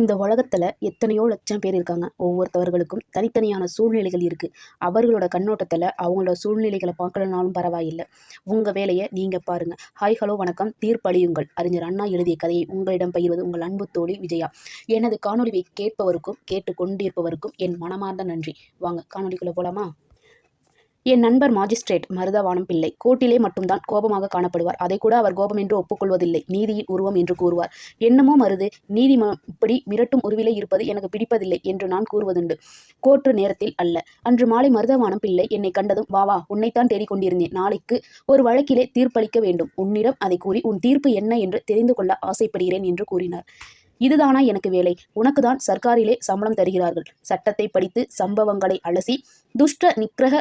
இந்த உலகத்தில் எத்தனையோ லட்சம் பேர் இருக்காங்க. ஒவ்வொருத்தவர்களுக்கும் தனித்தனியான சூழ்நிலைகள் இருக்குது அவர்களோட கண்ணோட்டத்தில் அவங்களோட சூழ்நிலைகளை பார்க்கலனாலும் பரவாயில்லை. உங்கள் வேலையை நீங்கள் பாருங்கள் ஹாய் ஹலோ வணக்கம். தீர்ப்பளியுங்கள். அறிஞர் அண்ணா எழுதிய கதையை உங்களிடம் பகிர்வது உங்கள் அன்பு தோழி விஜயா. எனது காணொலியை கேட்பவருக்கும் கேட்டு கொண்டிருப்பவருக்கும் என் மனமார்ந்த நன்றி. வாங்க காணொலிக்குள்ளே போலாமா? என் நண்பர் மாஜிஸ்ட்ரேட் மருதவானம் பிள்ளை. கோர்ட்டிலே மட்டும்தான் கோபமாக காணப்படுவார். அதை கூட அவர் கோபம் என்று ஒப்புக்கொள்வதில்லை. நீதியின் உருவம் என்று கூறுவார். என்னமோ மருது நீதி இப்படி மிரட்டும் உருவிலே இருப்பது எனக்கு பிடிப்பதில்லை என்று நான் கூறுவதுண்டு. கோற்று நேரத்தில் அல்ல. அன்று மாலை மருதவானம் பிள்ளை என்னை கண்டதும் வா வா உன்னைத்தான் தேடிக் கொண்டிருந்தேன். நாளைக்கு ஒரு வழக்கிலே தீர்ப்பளிக்க வேண்டும். உன்னிடம் அதை கூறி உன் தீர்ப்பு என்ன என்று தெரிந்து கொள்ள ஆசைப்படுகிறேன் என்று கூறினார். இதுதானா எனக்கு வேலை? உனக்குதான் சர்க்காரிலே சம்பளம் தருகிறார்கள். சட்டத்தை படித்து சம்பவங்களை அலசி துஷ்ட நிக்கிரக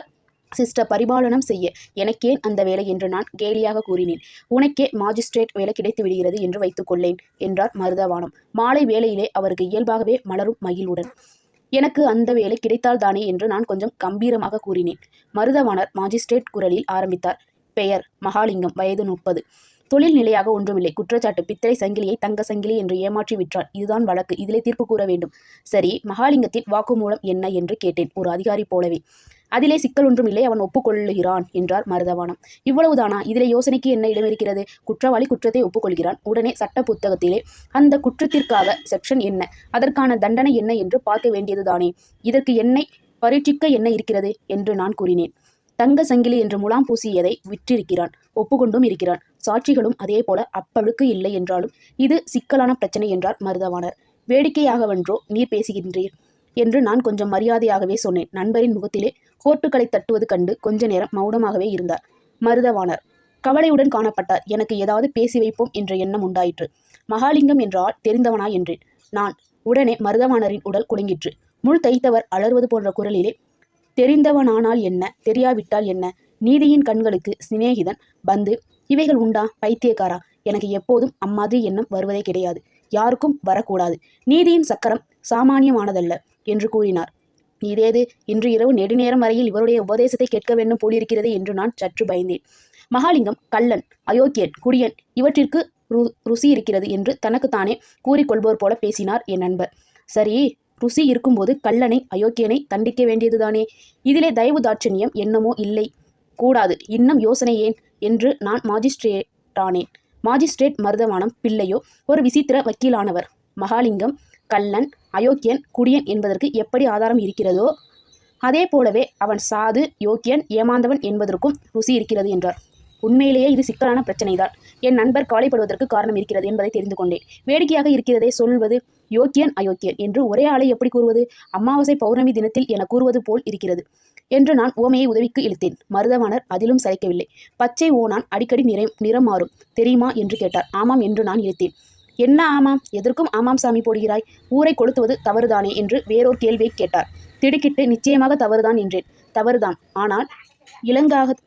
சிஸ்டர் பரிபாலனம் செய்ய எனக்கேன் அந்த வேலை என்று நான் கேலியாக கூறினேன். உனக்கே மாஜிஸ்ட்ரேட் வேலை கிடைத்து விடுகிறது என்று வைத்துக்கொள்ளேன் என்றார் மருதவானம் மாலை வேளையிலே அவருக்கு இயல்பாகவே மலரும் மகிழ்வுடன். எனக்கு அந்த வேலை கிடைத்தால்தானே என்று நான் கொஞ்சம் கம்பீரமாக கூறினேன். மருதவாணர் மாஜிஸ்ட்ரேட் குரலில் ஆரம்பித்தார். பெயர் மகாலிங்கம் வயது முப்பது. தொழில் நிலையாக ஒன்றுமில்லை. குற்றச்சாட்டு பித்தளை சங்கிலியை தங்க சங்கிலி என்று ஏமாற்றி விற்றார் இதுதான் வழக்கு. இதிலே தீர்ப்பு கூற வேண்டும். சரி மகாலிங்கத்தின் வாக்குமூலம் என்ன என்று கேட்டேன். ஒரு அதிகாரி போலவே. அதிலே சிக்கல் ஒன்றும் இல்லை அவன் ஒப்புக்கொள்ளுகிறான் என்றார் மருதவானம் இவ்வளவுதானா? இதிலே யோசனைக்கு என்ன இடம் இருக்கிறது குற்றவாளி குற்றத்தை ஒப்புக்கொள்கிறான். உடனே சட்ட புத்தகத்திலே அந்த குற்றத்திற்காக செக்ஷன் என்ன? அதற்கான தண்டனை என்ன என்று பார்க்க வேண்டியதுதானே? இதற்கு என்னை பரீட்சிக்க என்ன இருக்கிறது? என்று நான் கூறினேன். தங்க சங்கிலி என்று முலாம் பூசியதை விற்றிருக்கிறான். ஒப்புக்கொண்டும் இருக்கிறான். சாட்சிகளும் அதே போல அப்பழுக்கு இல்லை என்றாலும் இது சிக்கலான பிரச்சனை என்றார் மருதவாணர். வேடிக்கையாகவென்றோ நீர் பேசுகின்றீர் என்று நான் கொஞ்சம் மரியாதையாகவே சொன்னேன். நண்பரின் முகத்திலே கோட்டுகளை தட்டுவது கண்டு கொஞ்ச நேரம் மௌனமாகவே இருந்தார். மருதவாணர். கவலையுடன் காணப்பட்டார். எனக்கு ஏதாவது பேசி வைப்போம் என்ற எண்ணம் உண்டாயிற்று. மகாலிங்கம் என்றால் தெரிந்தவனா என்றேன். நான் உடனே மருதவாணரின் உடல் குலுங்கிற்று. முள் தைத்தவர் அலறுவது போன்ற குரலிலே தெரிந்தவனானால் என்ன? தெரியாவிட்டால் என்ன? நீதியின் கண்களுக்கு சிநேகிதன் பந்து இவைகள் உண்டா? பைத்தியக்காரா? எனக்கு எப்போதும் அம்மாதிரி எண்ணம் வருவதே கிடையாது. யாருக்கும் வரக்கூடாது. நீதியின் சக்கரம் சாமானியமானதல்ல என்று கூறினார். இதேது இன்று இரவு நெடுநேரம் வரையில் இவருடைய உபதேசத்தை கேட்க வேண்டும் போலிருக்கிறது என்று நான் சற்று பயந்தேன். மகாலிங்கம் கள்ளன் அயோக்கியன் குடியன் இவற்றிற்கு ரு ருசி இருக்கிறது என்று தனக்குத்தானே கூறிக்கொள்வோர் போல பேசினார் என் நண்பர். சரி ருசி இருக்கும்போது கள்ளனை அயோக்கியனை தண்டிக்க வேண்டியதுதானே? இதிலே தயவு தாட்சணியம் என்னமோ இல்லை. கூடாது இன்னும் யோசனை ஏன்? என்று நான் மாஜிஸ்ட்ரேட்டானேன். மாஜிஸ்ட்ரேட் மருதவானம் பிள்ளையோ ஒரு விசித்திர வக்கீலானவர். மகாலிங்கம் கள்ளன் அயோக்கியன் குடியன் என்பதற்கு எப்படி ஆதாரம் இருக்கிறதோ அதே போலவே அவன் சாது யோக்கியன் ஏமாந்தவன் என்பதற்கும் ருசி இருக்கிறது என்றார். உண்மையிலேயே இது சிக்கலான பிரச்சனைதான். என் நண்பர் கவலைப்படுவதற்கு காரணம் இருக்கிறது என்பதை தெரிந்து கொண்டேன். வேடிக்கையாக இருக்கிறதே சொல்வது யோக்கியன் அயோக்கியன் என்று ஒரே ஆளை எப்படி கூறுவது? அமாவாசை பௌர்ணமி தினத்தில் என கூறுவது போல் இருக்கிறது என்று நான் ஓமையை உதவிக்கு இழுத்தேன். மருதவாணர் அதிலும் சளைக்கவில்லை பச்சை ஓனான் அடிக்கடி நிறை நிறம் மாறும். தெரியுமா? என்று கேட்டார். ஆமாம் என்று நான் இழுத்தேன். என்ன ஆமாம்? எதற்கும் ஆமாம் சாமி போடுகிறாய்? ஊரை கொளுத்துவது தவறுதானே? என்று வேறொரு கேள்வியை கேட்டார். திடுக்கிட்டு நிச்சயமாக தவறுதான் என்றேன். தவறுதான். ஆனால் இளங்காக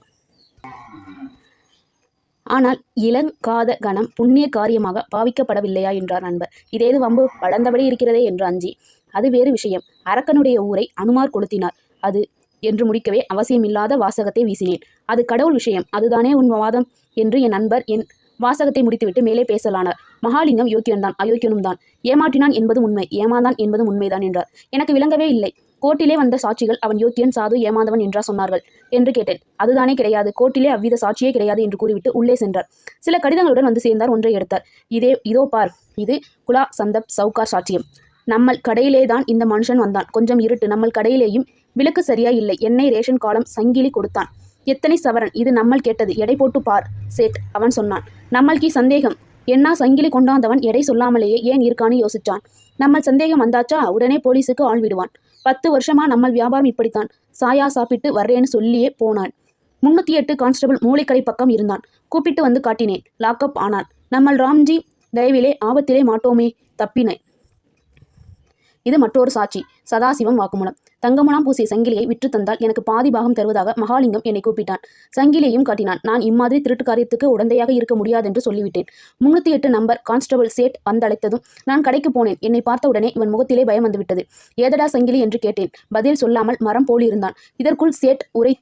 ஆனால் இளங்காத கணம் புண்ணிய காரியமாக பாவிக்கப்படவில்லையா? என்றார் நண்பர். இதேது வம்பு வளர்ந்தபடி இருக்கிறதே என்று அஞ்சி. அது வேறு விஷயம். அரக்கனுடைய ஊரை அனுமார் கொளுத்தினார். அது என்று முடிக்கவே அவசியமில்லாத வாசகத்தை வீசினேன். அது கடவுள் விஷயம். அதுதானே உன் வாதம்? என்று என் நண்பர் என் வாசகத்தை முடித்துவிட்டு மேலே பேசலானார் மகாலிங்கம் யோக்கியன்தான் அயோக்கியனும் தான் ஏமாற்றினான் என்பது உண்மை ஏமாந்தான் என்பதும் உண்மைதான் என்றார். எனக்கு விளங்கவே இல்லை. கோர்ட்டிலே வந்த சாட்சிகள் அவன் யோக்கியன் சாது ஏமாந்தவன் என்றா சொன்னார்கள் என்று கேட்டேன். அதுதானே கிடையாது. கோர்ட்டிலே அவ்வித சாட்சியே கிடையாது என்று கூறிவிட்டு உள்ளே சென்றார். சில கடிதங்களுடன் வந்து சேர்ந்தார் ஒன்றை எடுத்தார். இதே இதோ பார். இது குலா சந்தப் சவுகார் சாட்சியம். நம்மள் கடையிலே தான் இந்த மனுஷன் வந்தான். கொஞ்சம் இருட்டு. நம்மள் கடையிலேயும் விளக்கு சரியா இல்லை. எண்ணெய் ரேஷன் காலம் சங்கிலி கொடுத்தான். எத்தனை சவரன்? இது நம்மள் கேட்டது. எடை போட்டு பார் சேட் அவன் சொன்னான். நம்மள்கி சந்தேகம். என்ன சங்கிலி கொண்டாந்தவன் எடை சொல்லாமலேயே ஏன் இருக்கான்னு யோசிச்சான். நம்மள் சந்தேகம் வந்தாச்சா? உடனே போலீஸுக்கு ஆள் விடுவான். பத்து வருஷமா நம்மள் வியாபாரம் இப்படித்தான். சாயா சாப்பிட்டு வர்றேன்னு சொல்லியே போனான். முன்னூத்தி எட்டு கான்ஸ்டபிள் மூளைக்கடை பக்கம் இருந்தான். கூப்பிட்டு வந்து காட்டினேன். லாக்அப் ஆனான். நம்மள் ராம்ஜி தயவிலே ஆபத்திலே மாட்டோமே தப்பினேன் இது மற்றொரு சாட்சி. சதாசிவம் வாக்குமூலம். தங்கமலாம் பூசிய சங்கிலியை விற்று தந்தால் எனக்கு பாதி பாகம் தருவதாக மகாலிங்கம் என்னை கூப்பிட்டான். சங்கிலியையும் காட்டினான். நான் இம்மாதிரி திருட்டு காரியத்துக்கு உடந்தையாக இருக்க முடியாதென்று சொல்லிவிட்டேன். முன்னூத்தி எட்டு நம்பர் கான்ஸ்டபிள் சேட் வந்தழைத்ததும் நான் கடைக்கு போனேன். என்னை பார்த்தவுடனே இவன் முகத்திலே பயம் வந்துவிட்டது. ஏதடா சங்கிலி? என்று கேட்டேன். பதில் சொல்லாமல் மரம் போலிருந்தான். இதற்குள் சேட் உரை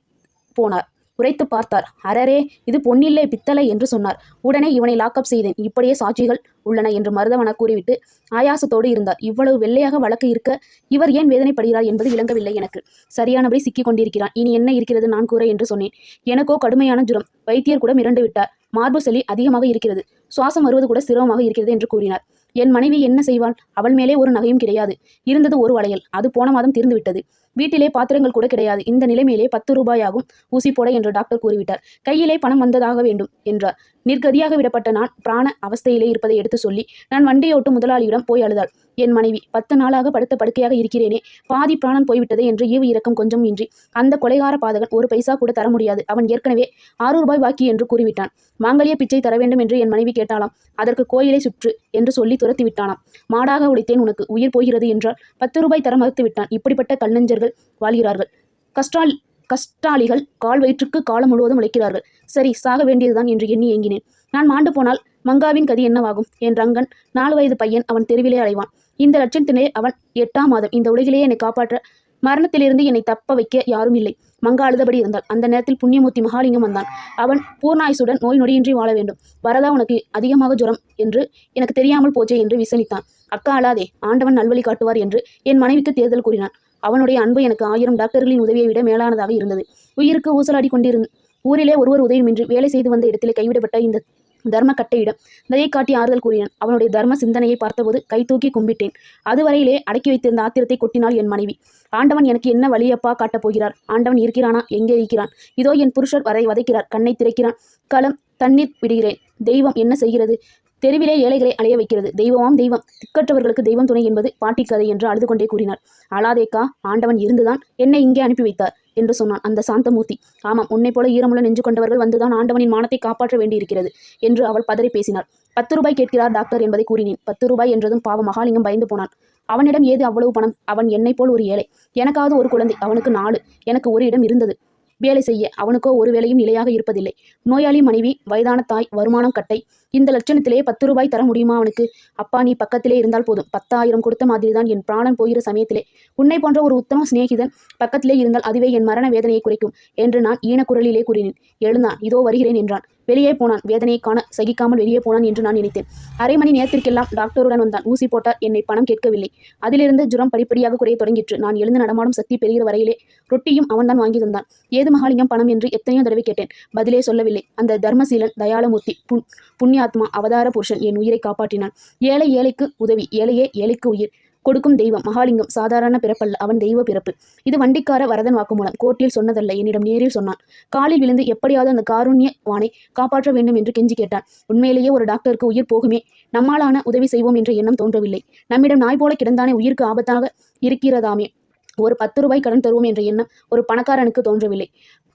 போனார். உரைத்து பார்த்தார். அரரே இது பொன்னில்லை பித்தளை என்று சொன்னார். உடனே இவனை லாக்கப் செய்தேன். இப்படியே சாட்சிகள் உள்ளன என்று மருதவன கூறிவிட்டு ஆயாசத்தோடு இருந்தார். இவ்வளவு வெள்ளையாக வழக்கு இருக்க இவர் ஏன் வேதனைப்படுகிறார் என்பது விளங்கவில்லை எனக்கு. சரியானபடி சிக்கிக் கொண்டிருக்கிறான் இனி என்ன இருக்கிறது நான் கூற என்று சொன்னேன். எனக்கோ கடுமையான ஜுரம். வைத்தியர் கூட மிரண்டு விட்டார். மார்பு சளி அதிகமாக இருக்கிறது. சுவாசம் வருவது கூட சிரமமாக இருக்கிறது என்று கூறினார். என் மனைவி என்ன செய்வாள்? அவள் மேலே ஒரு நகையும் கிடையாது. இருந்தது ஒரு வளையல். அது போன மாதம் தீர்ந்துவிட்டது. வீட்டிலே பாத்திரங்கள் கூட கிடையாது. இந்த நிலைமையிலே பத்து ரூபாயாகும் ஊசி போட என்று டாக்டர் கூறிவிட்டார். கையிலே பணம் வந்ததாக வேண்டும் என்றார். நிர்கதியாக விடப்பட்ட நான் பிராண அவஸ்தையிலே இருப்பதை எடுத்து சொல்லி நான் வண்டியோட்டு முதலாளியிடம் போய் அழுதாள். என் மனைவி பத்து நாளாக படுத்த படுக்கையாக இருக்கிறேனே. பாதி பிராணம் போய்விட்டதே என்று ஈவு இரக்கம் கொஞ்சம் இன்றி அந்த கொலைகார பாதகன் ஒரு பைசா கூட தர முடியாது. அவன் ஏற்கனவே ஆறு ரூபாய் பாக்கி என்று கூறிவிட்டான். மாங்கலிய பிச்சை தர வேண்டும் என்று என் மனைவி கேட்டாளாம். அதற்கு கோயிலை சுற்று என்று சொல்லி துரத்தி விட்டானாம் மாடாக உடைத்தேன் உனக்கு. உயிர் போகிறது என்றால் பத்து ரூபாய் தர மறுத்து விட்டான் இப்படிப்பட்ட கல்லஞ்சர்கள் வாழ்கிறார்கள் கஷ்டால் கஷ்டாளிகள் கால் வயிற்றுக்கு காலம் முழுவதும் உழைக்கிறார்கள். சரி சாக வேண்டியதுதான் என்று எண்ணி ஏங்கினேன். நான் மாண்டு போனால் மங்காவின் கதி என்னவாகும்? என் ரங்கன் நாலு வயது பையன் அவன் தெருவிலே அலைவான். இந்த லட்சத்தினே அவன் எட்டாம் மாதம். இந்த உலகிலேயே என்னை காப்பாற்ற மரணத்திலிருந்து என்னை தப்ப வைக்க யாரும் இல்லை. மங்கா அழுதபடி இருந்தாள். அந்த நேரத்தில் புண்ணியமூர்த்தி மகாலிங்கம் வந்தான். அவன் பூர்ணாயுசுடன் நோய் நொடியின்றி வாழ வேண்டும். வரதா உனக்கு அதிகமாக ஜுரம் என்று எனக்கு தெரியாமல் போச்சே என்று விசனித்தான். அக்கா அழாதே ஆண்டவன் நல்வழி காட்டுவார் என்று என் மனைவிக்கு தேர்தல் கூறினான். அவனுடைய அன்பு எனக்கு ஆயிரம் டாக்டர்களின் உதவியை விட மேலானதாக இருந்தது. உயிருக்கு ஊசலாடி கொண்டிருந்த ஊரிலே ஒருவர் உதவியுமின்றி வேலை செய்து வந்த இடத்திலே கைவிடப்பட்ட இந்த தர்ம கட்டையிடம் தயை காட்டி ஆறுதல் கூறினான். அவனுடைய தர்ம சிந்தனையை பார்த்தபோது கை தூக்கி கும்பிட்டேன். அதுவரையிலே அடக்கி வைத்திருந்த ஆத்திரத்தை கொட்டினாள் என் மனைவி. ஆண்டவன் எனக்கு என்ன வழியப்பா காட்டப் போகிறார்? ஆண்டவன் இருக்கிறானா? எங்கே இருக்கிறான்? இதோ என் புருஷர் வரை வதைக்கிறார். கண்ணை திறக்கிறான். களம் தண்ணீர் விடுகிறேன். தெய்வம் என்ன செய்கிறது? தெருவிலே ஏழைகளை அலைய வைக்கிறது. தெய்வமாம் தெய்வம். திக்கற்றவர்களுக்கு தெய்வம் துணை என்பது பாட்டி கதை என்று அழுது கொண்டே கூறினார் அழாதேக்கா ஆண்டவன் இருந்துதான் என்னை இங்கே அனுப்பி வைத்தார் என்று சொன்னான் அந்த சாந்தமூர்த்தி. ஆமாம் உன்னைப் போல ஈரமுள்ள நெஞ்சு கொண்டவர்கள் வந்துதான் ஆண்டவனின் மானத்தை காப்பாற்ற வேண்டியிருக்கிறது என்று அவள் பதறி பேசினார் பத்து ரூபாய் கேட்கிறார் டாக்டர் என்பதை கூறினேன். பத்து ரூபாய் என்றதும் பாவ மகாலிங்கம் பயந்து போனான். அவனிடம் ஏது அவ்வளவு பணம்? அவன் என்னை போல் ஒரு ஏழை. எனக்காவது ஒரு குழந்தை அவனுக்கு நாலு. எனக்கு ஒரு இடம் இருந்தது. வேலை செய்ய அவனுக்கோ ஒரு வேலையும் நிலையாக இருப்பதில்லை. நோயாளி மனைவி வயதான தாய் வருமானம் கட்டை இந்த லட்சணத்திலே பத்து ரூபாய் தர முடியுமா அவனுக்கு? அப்பா நீ பக்கத்திலே இருந்தால் போதும். பத்தாயிரம் கொடுத்த மாதிரிதான் என் பிராணன் போகிற சமயத்திலே. உன்னை போன்ற ஒரு உத்தம சிநேகிதன் பக்கத்திலே இருந்தால் அதுவே என் மரண வேதனையை குறைக்கும் என்று நான் ஈனக்குரலிலே கூறினேன். எழுந்தான் இதோ வருகிறேன் என்றான். வெளியே போனான். வேதனையை காண சகிக்காமல் வெளியே போனான் என்று நான் நினைத்தேன். அரை மணி நேரத்திற்கெல்லாம் டாக்டருடன் வந்தான். ஊசி போட்டார் என்னை பணம் கேட்கவில்லை. அதிலிருந்து ஜுரம் படிப்படியாக குறைய தொடங்கிற்று. நான் எழுந்து நடமாடும் சக்தி பெறுகிற வரையிலே ரொட்டியும் அவன்தான் வாங்கி தந்தான். ஏது மகாலிங்கம் பணம் என்று எத்தனையோ தடவை கேட்டேன். பதிலே சொல்லவில்லை. அந்த தர்மசீலன் தயாளமூர்த்தி புண் புண்ணியாத்மா அவதார புருஷன் என் உயிரை காப்பாற்றினான். ஏழை ஏழைக்கு உதவி ஏழையே ஏழைக்கு உயிர் கொடுக்கும் தெய்வம் மகாலிங்கம் சாதாரண பிறப்பல்ல அவன் தெய்வ பிறப்பு. இது வண்டிக்கார வரதன் வாக்குமூலம். கோர்ட்டில் சொன்னதல்ல என்னிடம் நேரில் சொன்னான். காலில் விழுந்து எப்படியாவது அந்த காருண்ய வானை காப்பாற்ற வேண்டும் என்று கெஞ்சி கேட்டான். உண்மையிலேயே ஒரு டாக்டருக்கு உயிர் போகுமே நம்மாலான உதவி செய்வோம் என்ற எண்ணம் தோன்றவில்லை. நம்மிடம் நாய் போல கிடந்தானே உயிருக்கு ஆபத்தாக இருக்கிறதாமே. ஒரு பத்து ரூபாய் கடன் தருவோம் என்ற எண்ணம் ஒரு பணக்காரனுக்கு தோன்றவில்லை.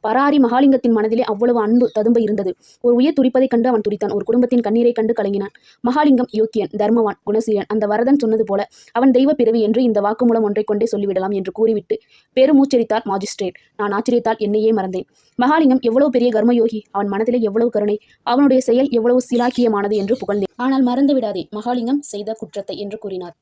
பராரி மகாலிங்கத்தின் மனதிலே அவ்வளவு அன்பு ததும்ப இருந்தது. ஒரு உயிர் துடிப்பதைக் கண்டு அவன் துடித்தான். ஒரு குடும்பத்தின் கண்ணீரை கண்டு கலங்கினான். மகாலிங்கம் யோக்கியன் தர்மவான் குணசீலன் அந்த வரதன் சொன்னது போல அவன் தெய்வ பிறவி என்று இந்த வாக்குமூலம் ஒன்றைக் கொண்டே சொல்லிவிடலாம் என்று கூறிவிட்டு பெருமூச்சரித்தார் மாஜிஸ்ட்ரேட் நான் ஆச்சரியத்தால் என்னையே மறந்தேன். மகாலிங்கம் எவ்வளவு பெரிய கர்மயோகி அவன் மனதிலே எவ்வளவு கருணை அவனுடைய செயல் எவ்வளவு சிலாக்கியமானது என்று புகழ்ந்தேன். ஆனால் மறந்துவிடாதே மகாலிங்கம் செய்த குற்றத்தை என்று கூறினார்.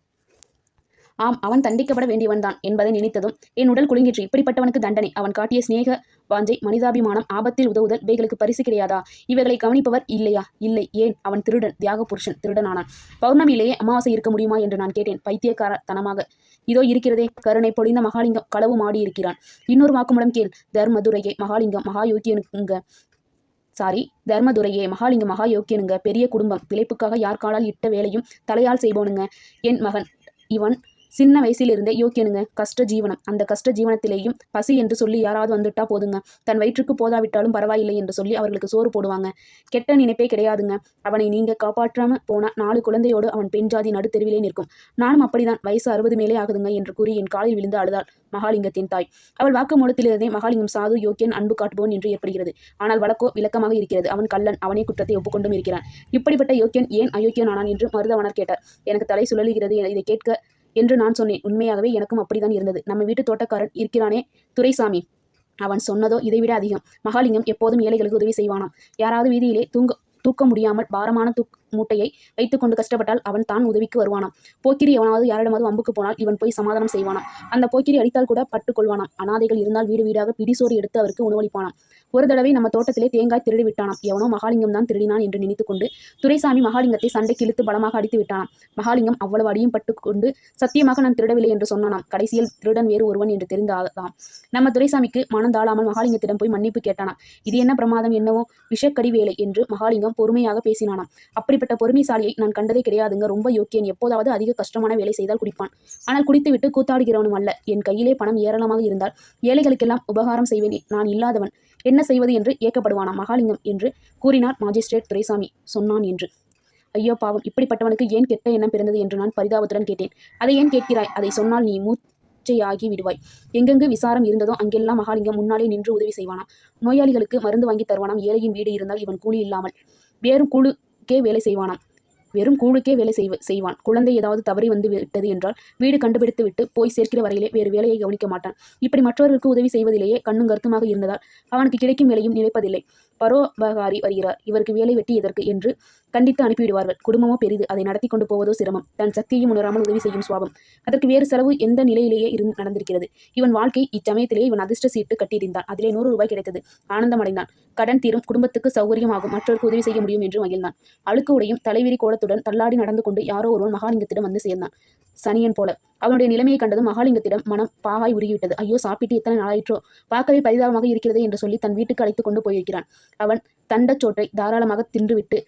ஆம் அவன் தண்டிக்கப்பட வேண்டியவன்தான் என்பதை நினைத்ததும் என் உடல் குலுங்கிற்று. இப்படிப்பட்டவனுக்கு தண்டனை. அவன் காட்டிய சிநேக வாஞ்சை மனிதாபிமானம் ஆபத்தில் உதவுதல் இவைகளுக்கு பரிசு கிடையாதா? இவைகளை கவனிப்பவர் இல்லையா? இல்லை ஏன்? அவன் திருடன் தியாக புருஷன் திருடனானான். பௌர்ணமியிலேயே அமாவாசை இருக்க முடியுமா என்று நான் கேட்டேன். பைத்தியக்கார தனமாக இதோ இருக்கிறதே கருணை பொழிந்த மகாலிங்கம் களவு மாடி இருக்கிறான் இன்னொரு வாக்குமூலம் கேள். தர்மதுரையே மகாலிங்கம் மகாயோக்கியனுங்க சாரி தர்மதுரையே மகாலிங்க மகா யோக்கியனுங்க பெரிய குடும்பம். பிழைப்புக்காக யார் காலால் இட்ட வேலையும் தலையால் செய்வோனுங்க என் மகன் இவன் சின்ன வயசிலிருந்தே யோக்கியனுங்க. கஷ்ட ஜீவனம். அந்த கஷ்ட ஜீவனத்திலேயும் பசி என்று சொல்லி யாராவது வந்துட்டா போதுங்க. தன் வயிற்றுக்கு போதாவிட்டாலும் பரவாயில்லை என்று சொல்லி அவர்களுக்கு சோறு போடுவாங்க. கெட்ட நினைப்பே கிடையாதுங்க. அவனை நீங்க காப்பாற்றாம போனா நாலு குழந்தையோடு அவன் பெண் ஜாதி நடுத்தெருவிலே நிற்கும். நானும் அப்படிதான். வயசு அறுபது மேலே ஆகுதுங்க என்று கூறி என் காலில் விழுந்து அழுதாள் மகாலிங்கத்தின் தாய். அவள் வாக்கு மூலத்திலிருந்தே மகாலிங்கம் சாது யோக்கியன் அன்பு காட்டுபவன் என்று ஏற்படுகிறது. ஆனால் வழக்கோ விளக்கமாக இருக்கிறது. அவன் கள்ளன். அவனே குற்றத்தை ஒப்புக்கொண்டும் இருக்கிறான். இப்படிப்பட்ட யோக்கியன் ஏன் அயோக்கியன் ஆனான் என்று மருதவனர் கேட்டார். எனக்கு தலை சுழலுகிறது இதை கேட்க என்று நான் சொன்னேன். உண்மையாகவே எனக்கும் அப்படிதான் இருந்தது. நம்ம வீட்டு தோட்டக்காரன் இருக்கிறானே துரைசாமி. அவன் சொன்னதோ இதைவிட அதிகம். மகாலிங்கம் எப்போதும் ஏழைகளுக்கு உதவி செய்வானாம். யாராவது வீதியிலே தூங்க தூக்க முடியாமல் பாரமான தூக் மூட்டையை வைத்துக்கொண்டு கஷ்டப்பட்டால் அவன் தான் உதவிக்கு வருவானாம். போக்கிரி எவனாவது யாரிடமாவது அம்புக்கு போனால் இவன் போய் சமாதானம் செய்வானாம். அந்த போக்கிரி அடித்தால் கூட பட்டுக்கொள்வானாம் அனாதைகள் இருந்தால் வீடு வீடாக பிடிசோறு எடுத்து அவருக்கு உணவளிப்பானாம். ஒரு தடவை நம்ம தோட்டத்திலே தேங்காய் திருடி விட்டானாம். எவனோ மகாலிங்கம் தான் திருடினான் என்று நினைத்துக்கொண்டு துரைசாமி மகாலிங்கத்தை சண்டைக்கு இழுத்து பலமாக அடித்து விட்டானாம். மகாலிங்கம் அவ்வளவு அடியும் பட்டுக்கொண்டு சத்தியமாக நான் திருடவில்லை என்று சொன்னானாம். கடைசியில் திருடன் வேறு ஒருவன் என்று தெரிந்தாதாம். நம்ம துரைசாமிக்கு மனம் தாழாமல் மகாலிங்கத்திடம் போய் மன்னிப்பு கேட்டானாம். இது என்ன பிரமாதம் என்னவோ? விஷக்கடி வேலை என்று மகாலிங்கம் பொறுமையாக பேசினானாம். அப்படிப்பட்ட பொறுமைசாலியை நான் கண்டதே கிடையாதுங்க. ரொம்ப யோக்கியன். எப்போதாவது அதிக கஷ்டமான வேலை செய்தால் குடிப்பான். ஆனால் குடித்துவிட்டு கூத்தாடுகிறவனும் அல்ல. என் கையிலே பணம் ஏராளமாக இருந்தால் ஏழைகளுக்கெல்லாம் உபகாரம் செய்வேன். நான் இல்லாதவன் என்ன செய்வது என்று ஏக்கப்படுவானா மகாலிங்கம் என்று கூறினார் மாஜிஸ்ட்ரேட் துரைசாமி. சொன்னான் என்று. ஐயோ பாவம். இப்படிப்பட்டவனுக்கு ஏன் கெட்ட எண்ணம் பிறந்தது என்று நான் பரிதாபத்துடன் கேட்டேன். அதை ஏன் கேட்கிறாய்? அதை சொன்னால் நீ மூச்சையாகி விடுவாய். எங்கெங்கு விசாரம் இருந்ததோ அங்கெல்லாம் மகாலிங்கம் முன்னாலே நின்று உதவி செய்வானாம். நோயாளிகளுக்கு மருந்து வாங்கி தருவானாம். ஏழையின் வீடு இருந்தால் இவன் கூலி இல்லாமல். வேறு குழு கூழுக்கே வேலை செய்வானாம். வெறும் கூழுக்கே வேலை செய்வ செய்வான். குழந்தை ஏதாவது தவறி வந்து விட்டது என்றால் வீடு கண்டுபிடித்து விட்டு போய் சேர்க்கிற வரையிலே வேறு வேலையை கவனிக்க மாட்டான். இப்படி மற்றவர்களுக்கு உதவி செய்வதிலேயே கண்ணும் கருத்துமாக இருந்ததால் அவனுக்கு கிடைக்கும் வேலையும் நிலைப்பதில்லை. பரோபகாரி வருகிறார். இவருக்கு வேலை வெட்டி எதற்கு என்று கண்டித்து அனுப்பிவிடுவார்கள். குடும்பமோ பெரிது அதை நடத்தி கொண்டு போவதோ சிரமம். தன் சக்தியையும் உணராமல் உதவி செய்யும் சுவாபம். அதற்கு வேறு செலவு எந்த நிலையிலேயே இருந்து நடந்திருக்கிறது. இவன் வாழ்க்கை இச்சமயத்திலே இவன் அதிர்ஷ்ட சீட்டு கட்டியிருந்தான் அதிலே நூறு ரூபாய் கிடைத்தது. ஆனந்தம் அடைந்தான் கடன் தீரும் குடும்பத்துக்கு சௌகரியமாகும். மற்றவருக்கு உதவி செய்ய முடியும் என்று மகிழ்ந்தான். அழுக்கு உடையும் தலைவிரி கோலத்துடன் தள்ளாடி நடந்து கொண்டு யாரோ ஒருவன் மகாலிங்கத்திடம் வந்து சேர்ந்தான். சனியன் போல. அவனுடைய நிலைமையை கண்டதும் மகாலிங்கத்திடம் மனம் பாகாய் உருகிவிட்டது. ஐயோ சாப்பிட்டு எத்தனை நாளாயிற்றோ? பார்க்கவே பரிதாபமாக இருக்கிறது என்று சொல்லி தன் வீட்டுக்கு அழைத்து கொண்டு போயிருக்கிறான். அவன் தண்டச்சோற்றை தாராளமாக தின்றுவிட்டு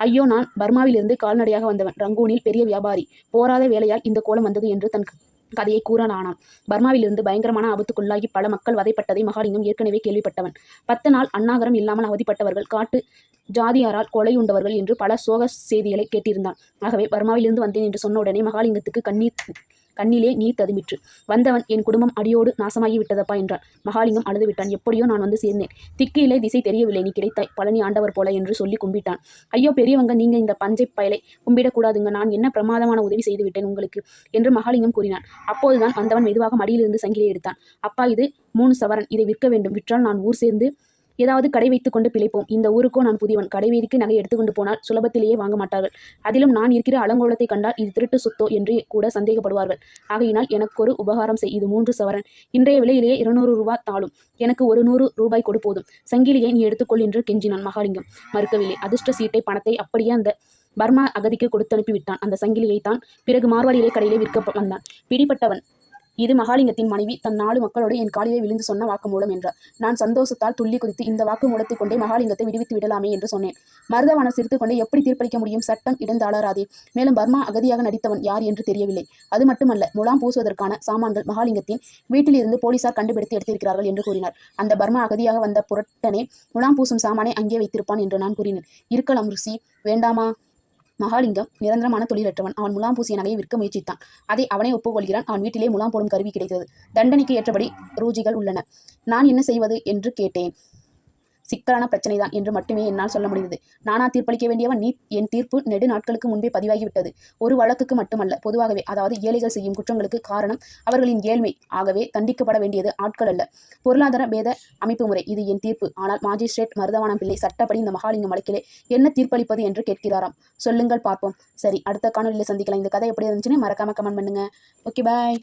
ஐயோ நான் பர்மாவிலிருந்து கால்நடையாக வந்தவன். ரங்கூனில் பெரிய வியாபாரி. போராத வேலையால் இந்த கோலம் வந்தது என்று தன் கதையை கூறலானான் பர்மாவிலிருந்து பயங்கரமான ஆபத்துக்குள்ளாகி பல மக்கள் வதைப்பட்டதை மகாலிங்கம் ஏற்கனவே கேள்விப்பட்டவன். பத்து நாள் அன்னாகரம் இல்லாமல் அவதிப்பட்டவர்கள் காட்டு ஜாதியாரால் கொலையுண்டவர்கள் என்று பல சோக செய்திகளை கேட்டிருந்தான். ஆகவே பர்மாவிலிருந்து வந்தேன் என்று சொன்ன உடனே மகாலிங்கத்துக்கு கண்ணீர் கண்ணிலே நீர் ததுமிற்று வந்தவன் என் குடும்பம் அடியோடு நாசமாகி விட்டதப்பா என்றான். மகாலிங்கம் அழுது விட்டான் எப்படியோ நான் வந்து சேர்ந்தேன். திக்கிலே திசை தெரியவில்லை. நீ கிடைத்தாய். பழனி ஆண்டவர் போல என்று சொல்லி கும்பிட்டான். ஐயோ பெரியவங்க நீங்க இந்த பஞ்சை பயலை கும்பிடக்கூடாதுங்க. நான் என்ன பிரமாதமான உதவி செய்துவிட்டேன் உங்களுக்கு என்று மகாலிங்கம் கூறினான். அப்போதுதான் வந்தவன் மெதுவாக மடியிலிருந்து சங்கிலே எடுத்தான். அப்பா இது மூணு சவரன். இதை விற்க வேண்டும். விற்றால் நான் ஊர் சேர்ந்து ஏதாவது கடை வைத்து கொண்டு பிழைப்போம். இந்த ஊருக்கோ நான் புதியவன். கடைவீதிக்கு நகை எடுத்துக்கொண்டு போனால் சுலபத்திலேயே வாங்க மாட்டார்கள். அதிலும் நான் இருக்கிற அலங்கோலத்தை கண்டால் இது திருட்டு சொத்தோ என்று கூட சந்தேகப்படுவார்கள். ஆகையினால் எனக்கு ஒரு உபகாரம் செய். இது மூன்று சவரன். இன்றைய விலையிலேயே இருநூறு ரூபாய் தாளும். எனக்கு ஒரு நூறு ரூபாய் கொடு போதும். சங்கிலியை நீ எடுத்துக்கொள் என்று கெஞ்சினான் மகாலிங்கம். மறுக்கவில்லை. அதிர்ஷ்ட சீட்டை பணத்தை அப்படியே அந்த பர்மா அகதிக்கு கொடுத்து அனுப்பிவிட்டான் அந்த சங்கிலியை தான் பிறகு மார்வாடியிலே கடையிலே விற்க வந்தான். பிடிப்பட்டவன் இது மகாலிங்கத்தின் மனைவி தன் நாலு மக்களோடு என் காலிலே விழுந்து சொன்ன வாக்குமூலம் என்றார். நான் சந்தோஷத்தால் துள்ளி குதித்து இந்த வாக்குமூலத்தை கொண்டே மகாலிங்கத்தை விடுவித்து விடலாமே என்று சொன்னேன். மருதவானம் சிரித்து கொண்டே எப்படி தீர்ப்பளிக்க முடியும்? சட்டம் இடந்தாளராதே. மேலும் பர்மா அகதியாக நடித்தவன் யார் என்று தெரியவில்லை. அது மட்டுமல்ல முலாம் பூசுவதற்கான சாமான்கள் மகாலிங்கத்தின் வீட்டிலிருந்து போலீசார் கண்டுபிடித்து எடுத்திருக்கிறார்கள் என்று கூறினார். அந்த பர்மா அகதியாக வந்த புரட்டனே முலாம் பூசும் சாமானை அங்கே வைத்திருப்பான் என்று நான் கூறினேன். இருக்கலாம் ருசி. வேண்டாமா? மகாலிங்கம் நிரந்தரமான தொழிலற்றவன். அவன் முலாம் பூசிய நகையை விற்க முயற்சித்தான். அதை அவனை ஒப்புக்கொள்கிறான். அவன் வீட்டிலே முலாம் போடும் கருவி கிடைத்தது. தண்டனைக்கு ஏற்றபடி ரூஜிகள் உள்ளன. நான் என்ன செய்வது என்று கேட்டேன். சிக்கலான பிரச்சனை தான் என்று மட்டுமே என்னால் சொல்ல முடிந்தது. நானா தீர்ப்பளிக்க வேண்டியவன் நீ? என் தீர்ப்பு நெடு நாட்களுக்கு முன்பே பதிவாகிவிட்டது. ஒரு வழக்குக்கு மட்டுமல்ல. பொதுவாகவே அதாவது ஏழைகள் செய்யும் குற்றங்களுக்கு காரணம் அவர்களின் ஏழ்மை. ஆகவே தண்டிக்கப்பட வேண்டியது ஆட்கள் அல்ல. பொருளாதார பேத அமைப்பு முறை. இது என் தீர்ப்பு. ஆனால் மாஜிஸ்ட்ரேட் மருதவானம் பிள்ளை சட்டப்படி இந்த மகாலிங்கம் வழக்கிலே என்ன தீர்ப்பளிப்பது என்று கேட்கிறாராம். சொல்லுங்கள் பார்ப்போம். சரி அடுத்த காணொலியில் சந்திக்கலாம். இந்த கதை எப்படி இருந்துச்சுன்னு மறக்காம கமெண்ட் பண்ணுங்க. Okay bye